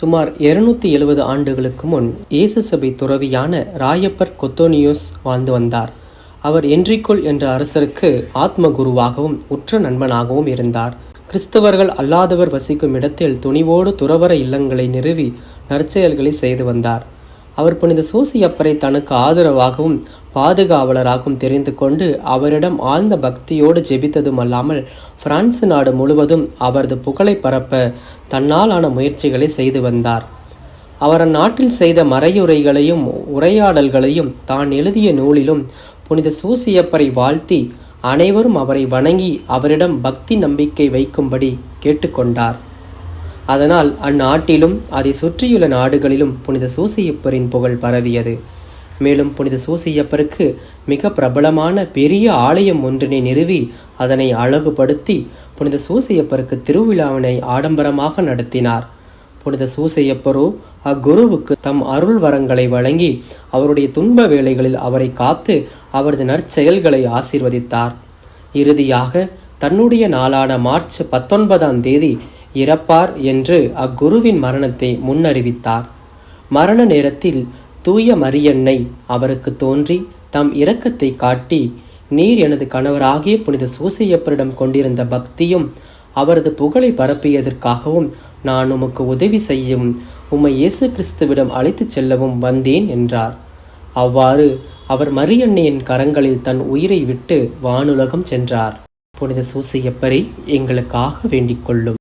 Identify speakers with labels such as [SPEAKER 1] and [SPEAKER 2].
[SPEAKER 1] சுமார் இருநூத்தி எழுபது ஆண்டுகளுக்கு முன் இயேசு சபை துறவியான ராயப்பர் கொத்தோனியோஸ் வாழ்ந்து வந்தார். அவர் என்ரிகோல் என்ற அரசருக்கு ஆத்ம குருவாகவும் உற்ற நண்பனாகவும் இருந்தார். கிறிஸ்தவர்கள் அல்லாதவர் வசிக்கும் இடத்தில் துணிவோடு துறவர இல்லங்களை நிறுவி நற்செயல்களை செய்து வந்தார். அவர் புனித சூசியப்பரை தனக்கு ஆதரவாகவும் பாதுகாவலராகவும் தெரிந்து கொண்டு அவரிடம் ஆழ்ந்த பக்தியோடு ஜெபித்ததும் அல்லாமல் பிரான்ஸ் நாடு முழுவதும் அவரது புகழை பரப்ப தன்னாலான முயற்சிகளை செய்து வந்தார். அவர் அந்நாட்டில் செய்த மறையுரைகளையும் உரையாடல்களையும் தான் எழுதிய நூலிலும் புனித சூசியப்பரை வாழ்த்தி அனைவரும் அவரை வணங்கி அவரிடம் பக்தி நம்பிக்கை வைக்கும்படி கேட்டுக்கொண்டார். அதனால் அந்நாட்டிலும் அதை சுற்றியுள்ள நாடுகளிலும் புனித சூசியப்பரின் புகழ் பரவியது. மேலும் புனித சூசியப்பருக்கு மிக பிரபலமான பெரிய ஆலயம் ஒன்றினை நிறுவி அதனை அழகுபடுத்தி புனித சூசியப்பருக்கு திருவிழாவினை ஆடம்பரமாக நடத்தினார். புனித சூசையப்பரோ அக்குருவுக்கு தம் அருள் வரங்களை வழங்கி அவருடைய துன்ப வேளைகளில் அவரை காத்து அவரது நற்செயல்களை ஆசீர்வதித்தார். இறுதியாக தன்னுடைய நாளான மார்ச் பத்தொன்பதாம் தேதி இறப்பார் என்று அக்குருவின் மரணத்தை முன்னறிவித்தார். மரண நேரத்தில் தூய மரியன்னை அவருக்கு தோன்றி தம் இரக்கத்தை காட்டி நீர் எனது கணவராகிய புனித சூசையப்பரிடம் கொண்டிருந்த பக்தியும் அவரது புகழை பரப்பியதற்காகவும் நான் உமக்கு உதவி செய்யவும் உம்மை இயேசு கிறிஸ்துவிடம் அழைத்துச் செல்லவும் வந்தேன் என்றார். அவ்வாறு அவர் மரியன்னையின் கரங்களில் தன் உயிரை விட்டு வானுலகம் சென்றார். புனித சூசையப்பரை எங்களுக்காக வேண்டிக் கொள்ளும்.